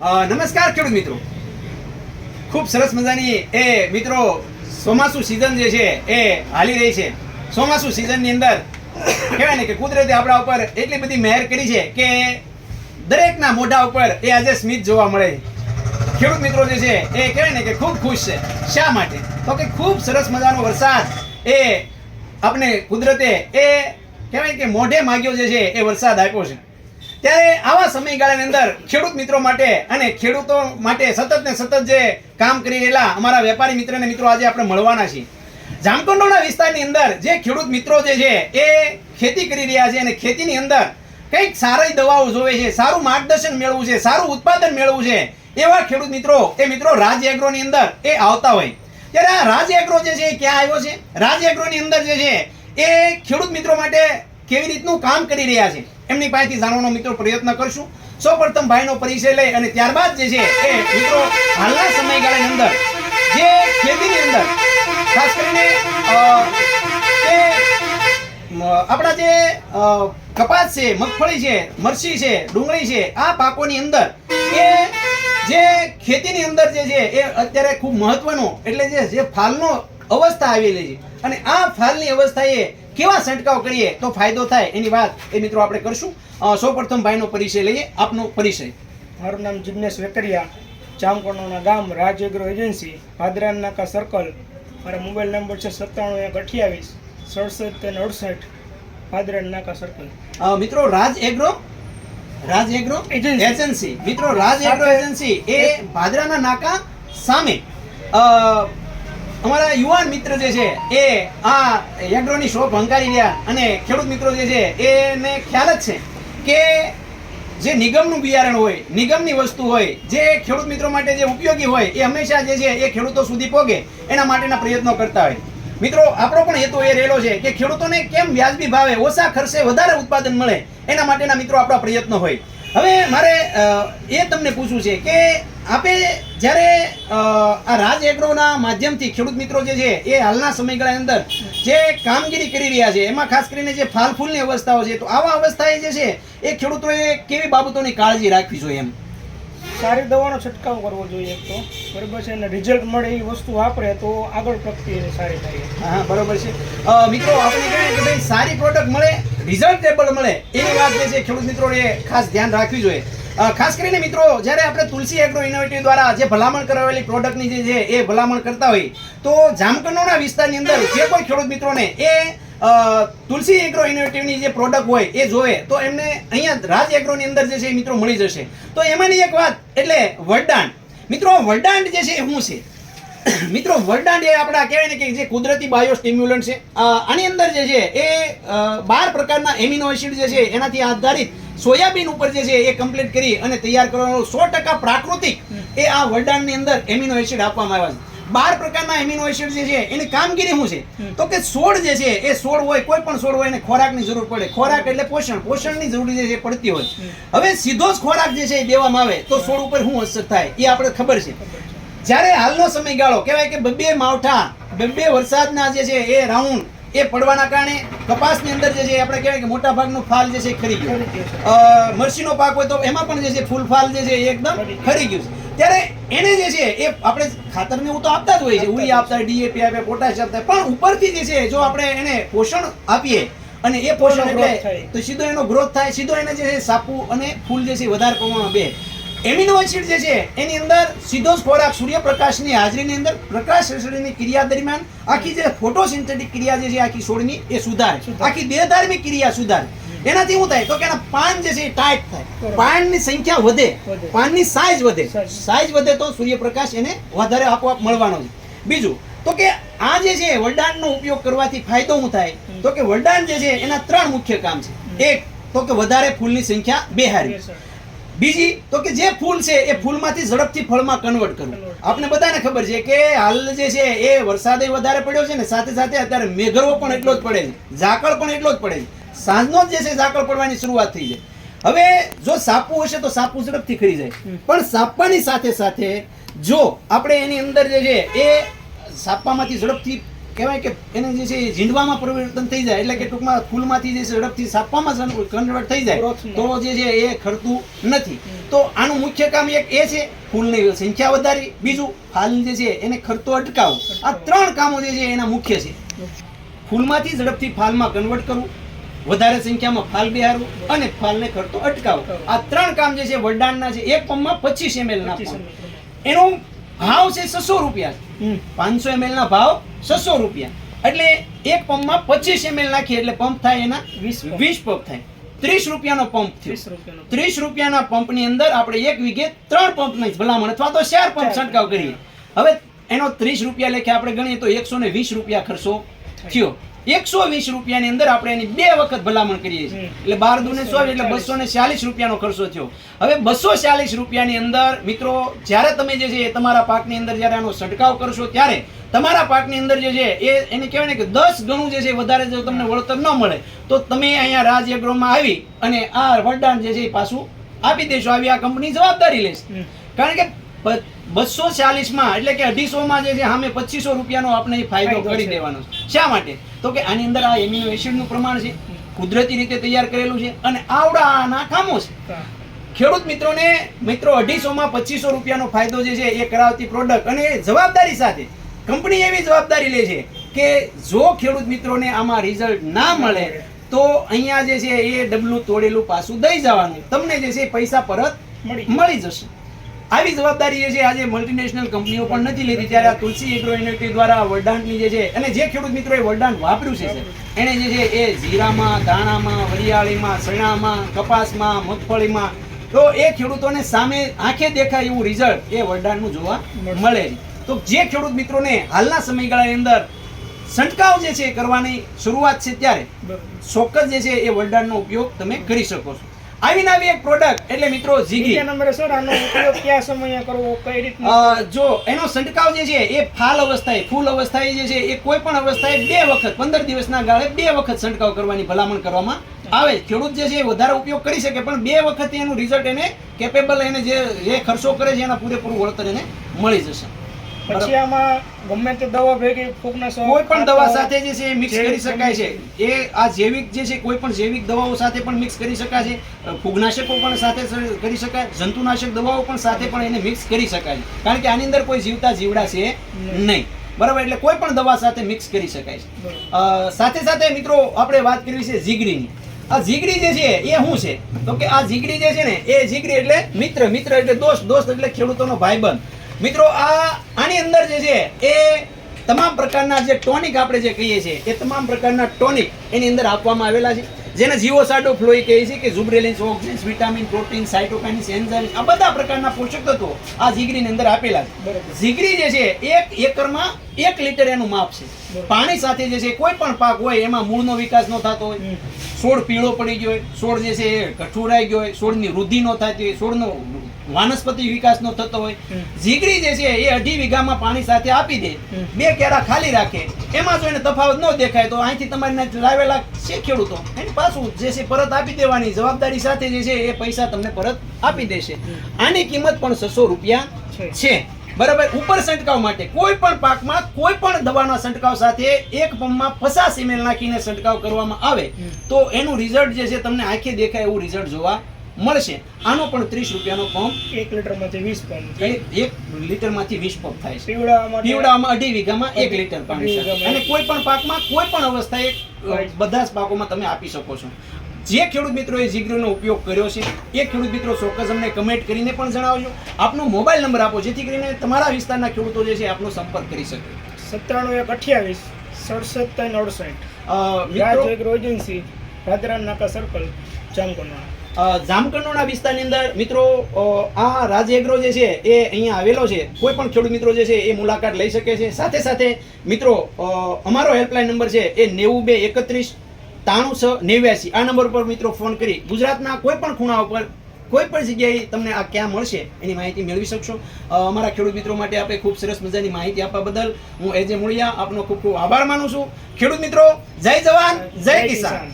નમસ્કાર ખેડૂત મિત્રો. ખૂબ સરસ મજાની એ મિત્રો ચોમાસુ સિઝન જે છે એ હાલી રહી છે. ચોમાસુ સિઝનની અંદર કહેવાય ને કે કુદરતે આપણા ઉપર એટલી બધી મહેર કરી છે કે દરેકના મોઢા ઉપર એ આજે સ્મિત જોવા મળે. ખેડૂત મિત્રો જે છે એ કહેવાય ને કે ખૂબ ખુશ છે. શા માટે? તો કે ખૂબ સરસ મજાનો વરસાદ એ આપણે કુદરતે એ કહેવાય કે મોઢે માગ્યો જે છે એ વરસાદ આપ્યો છે. ત્યારે આવા સમયગાળાની અંદર ખેડૂત મિત્રો માટે અને ખેડૂતો માટે સતત ને સતત જે કામ કરી રહેલા અમારા વેપારી મિત્ર અને મિત્રો આજે આપણે મળવાના છીએ. જામકંડોળા વિસ્તારની અંદર જે ખેડૂત મિત્રો જે છે, એ ખેતી કરી રહ્યા છે અને ખેતીની અંદર કંઈક સારી દવાઓ જોવે છે, સારું માર્ગદર્શન મેળવવું છે, સારું ઉત્પાદન મેળવવું છે, એવા ખેડૂત મિત્રો, એ મિત્રો રાજ એગ્રોની અંદર એ આવતા હોય. ત્યારે આ રાજ એગ્રો જે છે, એ ક્યાં આવ્યો છે? રાજ એગ્રોની અંદર જે છે, એ ખેડૂત મિત્રો માટે કેવી રીતનું કામ કરી રહ્યા છે? એમની પાસેથી જાણવાનો મિત્રો પ્રયત્ન કરશું. સૌપ્રથમ ભાઈનો પરિચય લઈ અને ત્યારબાદ જે છે એ મિત્રો હાલના સમયગાળાની અંદર, જે ખેતીની અંદર, ખાસ કરીને આપણા જે કપાસ છે, મગફળી છે મરસી છે, ડુંગળી છે, આ પાકોની અંદર એ જે ખેતીની અંદર જે છે એ અત્યારે ખૂબ મહત્વનો, એટલે જે જે ફાલનો અવસ્થા આવેલી છે. અને આ ફાલની અવસ્થાએ કેવા છંટકાવ કરીએ તો ફાયદો થાય એની વાત એ મિત્રો આપણે કરશું. સૌપ્રથમ ભાઈનો પરિચય લઈએ આપનો પરિચય. મારું નામ જિજ્ઞેશ વેકરિયા જામકંડોના ગામ રાજ એગ્રો એજન્સી ભાદરાન નાકા સર્કલ. મારા મોબાઈલ નંબર છે સત્તાણું એક અઠ્યાવીસ સડસઠ અને અડસઠ ભાદરાન નાકા સર્કલ. મિત્રો Raj agro? Raj agro? Agency. મિત્રો રાજ એગ્રો એજન્સી એ ભાદરાના નાકા સામે. અમારા યુવાન મિત્ર જે છે, એ આ એગ્રોની શોપ હંકારી રહ્યા અને ખેડૂત મિત્રો જે છે, એને ખ્યાલ જ છે કે જે નિગમનું બિયારણ હોય, નિગમની વસ્તુ હોય, જે ખેડૂત મિત્રો માટે જે ઉપયોગી હોય, એ હંમેશા જે છે, એ ખેડૂતો સુધી પહોંચે એના માટેના પ્રયત્નો કરતા હોય. મિત્રો, આપણો પણ હેતુ એ રહેલો છે કે ખેડૂતોને કેમ વ્યાજબી ભાવે, ઓછા ખર્ચે વધારે ઉત્પાદન મળે એના માટેના મિત્રો આપણા પ્રયત્નો હોય. હવે મારે એ તમને પૂછવું છે કે આપે જ્યારે આ રાજ એગ્રોના માધ્યમથી ખેડૂત મિત્રો જે છે એ હાલના સમયગાળાની અંદર જે કામગીરી કરી રહ્યા છે એમાં ખાસ કરીને જે ફાલ ફૂલની અવસ્થાઓ છે તો આવા અવસ્થાએ જે છે એ ખેડૂતોએ કેવી બાબતોની કાળજી રાખવી જોઈએ એમ? સારી દવાનો છંટકાવ કરવો જોઈએ એક તો. બરાબર છે અને રિઝલ્ટ મળે એ વસ્તુ વાપરે તો આગળ પ્રગતિ એની સારી થાય હા બરોબર છે. મિત્રો આપણે કહીએ કે ભાઈ સારી પ્રોડક્ટ મળે રિઝલ્ટેબલ મળે એની વાત જે છે ખેડૂત મિત્રોએ ખાસ ધ્યાન રાખવી જોઈએ. ખાસ કરીને મિત્રો, જ્યારે આપણે તુલસી એગ્રો ઇનોવેટિવ દ્વારા જે ભલામણ કરાવેલી પ્રોડક્ટની જે છે, એ ભલામણ કરતા હોય, તો જામકનોના વિસ્તારની અંદર જે કોઈ ખેડૂત મિત્રોને એ તુલસી એગ્રો ઇનોવેટિવની જે પ્રોડક્ટ હોય, એ જોવે, તો એમને અહીંયા રાજ એગ્રોની અંદર જે છે એ મિત્રો મળી જશે. તો એમાંની એક વાત, એટલે વરદાન. મિત્રો, વરદાન જે છે એ શું છે? મિત્રો, વરદાન એ આપણા કહેવાય ને કે જે કુદરતી બાયો સ્ટિમ્યુલન્ટ છે આની અંદર જે છે એ બાર પ્રકારના એમિનો એસિડ જે છે, એનાથી આધારિત સોયાબીન ઉપર જે છે એ કમ્પ્લીટ કરી અને તૈયાર કરવાનો સો ટકા પ્રાકૃતિક એ આ વરદાનની અંદર એમિનો એસિડ આપવામાં આવ્યા છે. બાર પ્રકારના એમિનો એસિડ જે છે એની કામગીરી શું છે? તો કે છોડ જે છે એ સોળ હોય કોઈ પણ સોળ હોય એને ખોરાકની જરૂર પડે. ખોરાક એટલે પોષણ. પોષણની જરૂર જે છે પડતી હોય હવે સીધો જ ખોરાક જે છે એ દેવામાં આવે તો છોડ ઉપર શું અસર થાય? એ આપણે ખબર છે. જ્યારે હાલનો સમયગાળો કહેવાય કે બબે માવઠા બબે વરસાદના જે છે એ રાઉન્ડ એ પડવાના કારણે કપાસની અંદર જે છે આપણે કહેવાય કે મોટા ભાગનો ફાલ જે છે ખરી ગયો. મરચીનો પાક હોય તો એમાં પણ જે છે ફૂલ ફાલ જે છે એકદમ ખરી ગયું. છે. ત્યારે એને જે છે એ આપણે ખાતરને એવું તો આપતા જ હોય છે ઉરી આપતા ડીએપી આપે પોટાશ આપતા પણ ઉપરથી જે છે જો આપણે એને પોષણ આપીએ અને એ પોષણ એટલે તો સીધો એનો ગ્રોથ થાય સીધો એને જે છે સાપુ અને ફૂલ જે છે વધારે પ્રમાણમાં બે. એમિનો એસિડ જે છે એની અંદર સીધો જ ખોરાક સૂર્યપ્રકાશની હાજરીની અંદર પ્રકાશ સંશ્લેષણની ક્રિયા દરમિયાન આખી જે ફોટોસિન્થેટિક ક્રિયા જે છે આખી છોડની એ સુધારે. આખી દેહધાર્મિક ક્રિયા સુધારે. એનાથી શું થાય? તો કે એના પાન જે છે એ ટાઈટ થાય. પાનની સંખ્યા વધે. પાનની સાઇઝ વધે. સાઇઝ વધે તો સૂર્યપ્રકાશ એને વધારે આપોઆપ મળવાનો છે. બીજું તો કે આ જે છે વરદાનનો ઉપયોગ કરવાથી ફાયદો શું થાય? તો કે વરદાન જે છે એના ત્રણ મુખ્ય કામ છે. એક તો કે વધારે ફૂલની સંખ્યા બેહારી. બીજી તો કે જે ફૂલ છે એ ફૂલમાંથી ઝડપથી ફળમાં કન્વર્ટ કરવું. આપણે બધાને ખબર છે કે હાલ જે છે એ વરસાદ વધારે પડ્યો છે ને સાથે સાથે અત્યારે મેઘરવો પણ એટલો જ પડે છે. ઝાકળ પણ એટલો જ પડે છે. સાંજનો જ જે છે ઝાકળ પડવાની શરૂઆત થઈ જાય. હવે જો સાપુ હશે તો સાપુ ઝડપથી ખરી જાય. પણ સાપાની સાથે સાથે જો આપણે એની અંદર જે છે એ સાપામાંથી ઝડપથી કહેવાય કે એને જે છે જીંડવામાં પરિવર્તન થઈ જાય એટલે કે ટૂંકમાં ફૂલમાંથી જે ઝડપથી સાપવામાં કન્વર્ટ થઈ જાય તો જે છે એ ખરતું નથી. તો આનું મુખ્ય કામ એક એ છે ફૂલની સંખ્યા વધારી બીજું ફાલ જે છે એને ખરતો અટકાવો આ ત્રણ કામો જે છે એના મુખ્ય છે. ફૂલમાંથી ઝડપથી ફાલમાં કન્વર્ટ કરવું વધારે સંખ્યામાં ફાલ બિહારવું અને ફાલને ખરતો અટકાવો આ ત્રણ કામ જે છે વડદાનના છે એક પંપમાં પચીસ એમએલ ના એનો ભાવ છે છસો રૂપિયા પાંચસો એમએલ ના ભાવ છસો રૂપિયા. એટલે એક પંપમાં પચીસ એમએલ નાખીએ એટલે પંપ થાય એના વીસ. વીસ પંપ થાય. ત્રીસ રૂપિયાનો પંપ થયો. ત્રીસ રૂપિયાના પંપની અંદર આપણે એક વીઘે ત્રણ પંપ નહીં ભલામણ અથવા તો ચાર પંપ છંટકાવ કરીએ. હવે એનો ત્રીસ રૂપિયા લેખે આપણે ગણીએ તો એકસો ને વીસ રૂપિયા ખર્ચો થયો. એકસો વીસ રૂપિયાની અંદર આપણે એની બે વખત ભલામણ કરીએ છીએ. એટલે બાર દુને સો એટલે બસો ને ચાલીસ રૂપિયાનો ખર્ચો થયો. હવે બસો ચાલીસ રૂપિયાની અંદર મિત્રો જ્યારે તમે જે છે એ તમારા પાકની અંદર જ્યારે આનો છંટકાવ કરશો ત્યારે તમારા પાકની અંદર જે છે એ એને કહેવાય ને કે દસ ગણું જે છે વધારે જો તમને વળતર ન મળે તો તમે અહીંયા રાજ એગ્રોમાં આવી અને આ વરદાન જે છે એ પાછું આપી દેશો. આવી આ કંપની જવાબદારી લેશે. કારણ કે બસો ચાલીસમાં એટલે કે અઢીસોમાં જે છે સામે પચીસો રૂપિયાનો આપણે ફાયદો કરી દેવાનો છે. શા માટે? તો કે આની અંદર આ એમિનો એસિડનું પ્રમાણ છે. કુદરતી રીતે તૈયાર કરેલું છે અને આવડાના કામો છે. ખેડૂત મિત્રોને મિત્રો અઢીસોમાં પચીસો રૂપિયાનો ફાયદો જે છે એ કરાવતી પ્રોડક્ટ અને જવાબદારી સાથે કંપની એવી જવાબદારી લે છે કે જો ખેડૂત મિત્રોને આમાં રિઝલ્ટ ના મળે તો અહીંયા જે છે એ ડબલું તોડેલું પાછું દઈ જવાનું. તમને જે છે પૈસા પરત મળી જશે. આવી જવાબદારી જે છે આજે મલ્ટીનેશનલ કંપનીઓ પણ નથી લીધી. ત્યારે આ તુલસી એગ્રો ઇન્ડસ્ટ્રી દ્વારા વરદાનની જે છે અને જે ખેડૂત મિત્રોએ વરદાન વાપર્યું છે એણે જે છે એ જીરામાં દાણામાં વરિયાળીમાં સણામાં કપાસમાં મગફળીમાં તો એ ખેડૂતોને સામે આંખે દેખાય એવું રિઝલ્ટ એ વરદાનનું જોવા મળે. છે તો જે ખેડૂત મિત્રોને હાલના સમયગાળાની અંદર છંટકાવ જે છે એ કરવાની શરૂઆત છે ત્યારે. ચોક્કસ જે છે એ વરદાનનો ઉપયોગ તમે કરી શકો છો. આવી ને આવી એક પ્રોડક્ટ એટલે મિત્રો જીગી નંબરે સર આનો ઉપયોગ કયા સમયે કરવો કઈ રીતના? જો એનો છંટકાવ જે છે એ ફાલ અવસ્થાએ ફૂલ અવસ્થાએ જે છે એ કોઈ પણ અવસ્થાએ બે વખત પંદર દિવસના ગાળે બે વખત છંટકાવ કરવાની ભલામણ કરવામાં આવે. ખેડૂત જે છે એ વધારે ઉપયોગ કરી શકે પણ બે વખત એનું રિઝલ્ટ એને કેપેબલ એને જે જે ખર્ચો કરે છે એના પૂરેપૂરું વળતર એને મળી જશે. પછી આમાં ગમે તે દવા ભેગી ફૂગનાશક કોઈ પણ દવા સાથે જે છે એ મિક્સ કરી શકાય છે. એ આ જૈવિક જે છે કોઈ પણ જૈવિક દવાઓ સાથે પણ મિક્સ કરી શકાય છે. ફૂગનાશકો પણ સાથે કરી શકાય. જંતુનાશક દવાઓ પણ સાથે પણ એને મિક્સ કરી શકાય. છે કારણ કે આની અંદર કોઈ જીવતા જીવડા છે નહીં. બરાબર? એટલે કોઈ પણ દવા સાથે મિક્સ કરી શકાય છે. સાથે સાથે મિત્રો આપણે વાત કરવી છે જીગરીની. આ જીગરી જે છે એ શું છે? તો કે આ જીગરી જે છે ને એ જીગરી એટલે મિત્ર મિત્ર એટલે દોસ્ત. દોસ્ત એટલે ખેડૂતોનો ભાઈબંધ. મિત્રો આ આની અંદર જે છે એ તમામ પ્રકારના જે ટોનિક આપણે જે કહીએ છીએ એ તમામ પ્રકારના ટોનિક એની અંદર આપવામાં આવેલા છે જેને જીવો સાડો ફ્લોઈ કહે છે કે gibberellins auxins vitamin protein cytokinins enzyme આ બધા પ્રકારના પોષક તત્વો આ જીગરીની અંદર આપેલા છે. ઝીગરી જે છે એક એકરમાં એક લીટર એનું માપ છે. પાણી સાથે જે છે કોઈ પણ પાક હોય એમાં મૂળનો વિકાસ ન થતો હોય. છોડ પીળો પડી ગયો હોય છોડ જે છે એ કઠુરાઈ ગયો હોય છોડની વૃદ્ધિ ન થતી હોય છોડનો વાનસ્પતિ વિકાસ ન થતો હોય. જીગરી જે છે એ અઢી વીઘામાં પાણી સાથે આપી દે. બે કેરા ખાલી રાખે. એમાં જો એને તફાવત ન દેખાય તો અહીંથી તમારે લાવેલા છે ખેડૂતો. એને પાછું જે છે પરત આપી દેવાની જવાબદારી સાથે જે છે એ પૈસા તમને પરત આપી દેશે. આની કિંમત પણ છસો રૂપિયા છે. બરાબર ઉપર છંટકાવ માટે કોઈ પણ પાકમાં કોઈ પણ દવાના છંટકાવ સાથે એક પંપમાં પચાસ એમએલ નાખીને છંટકાવ કરવામાં આવે તો એનું રિઝલ્ટ જે છે તમને આંખે દેખાય એવું રિઝલ્ટ જોવા મળશે. આનો પણ ત્રીસ રૂપિયાનો પંપ એક લીટરમાંથી વીસ પંપ. એક લીટરમાંથી વીસ પંપ થાય છે. પીવડા પીવડામાં અઢી વીઘામાં એક લીટર પાણી અને કોઈ પણ પાકમાં કોઈ પણ અવસ્થાએ બધા જ પાકોમાં તમે આપી શકો છો. જે ખેડૂત મિત્રોએ જીગ્રીનો ઉપયોગ કર્યો છે એ ખેડૂત મિત્રો ચોક્કસ અમને કમેન્ટ કરીને પણ જણાવજો. આપનો મોબાઈલ નંબર આપો જેથી કરીને તમારા વિસ્તારના ખેડૂતો જે છે આપનો સંપર્ક કરી શકે. સત્તાણું એક અઠ્યાવીસ સડસઠ ત્રણ અડસઠ. એગ્રો એજન્સી ભાદરા નાકા સર્કલ જામકંડોળા અ, જામકંડોળા વિસ્તારની અંદર મિત્રો આ રાજ એગ્રો જે છે એ અહીંયા આવેલો છે. કોઈ પણ ખેડૂત મિત્રો જે છે એ મુલાકાત લઈ શકે છે. સાથે સાથે મિત્રો અમારો હેલ્પલાઇન નંબર છે એ નેવું બે એકત્રીસ ત્રાણું છ નેવ્યાસી આ નંબર પર મિત્રો ફોન કરી ગુજરાતના કોઈ પણ ખૂણા ઉપર કોઈ પણ જગ્યાએ તમને આ ક્યાં મળશે એની માહિતી મેળવી શકશો. અમારા ખેડૂત મિત્રો માટે આપણે ખૂબ સરસ મજાની માહિતી આપવા બદલ હું એજે મૂળિયા આપનો ખૂબ ખૂબ આભાર માનું છું. ખેડૂત મિત્રો, જય જવાન, જય કિસાન.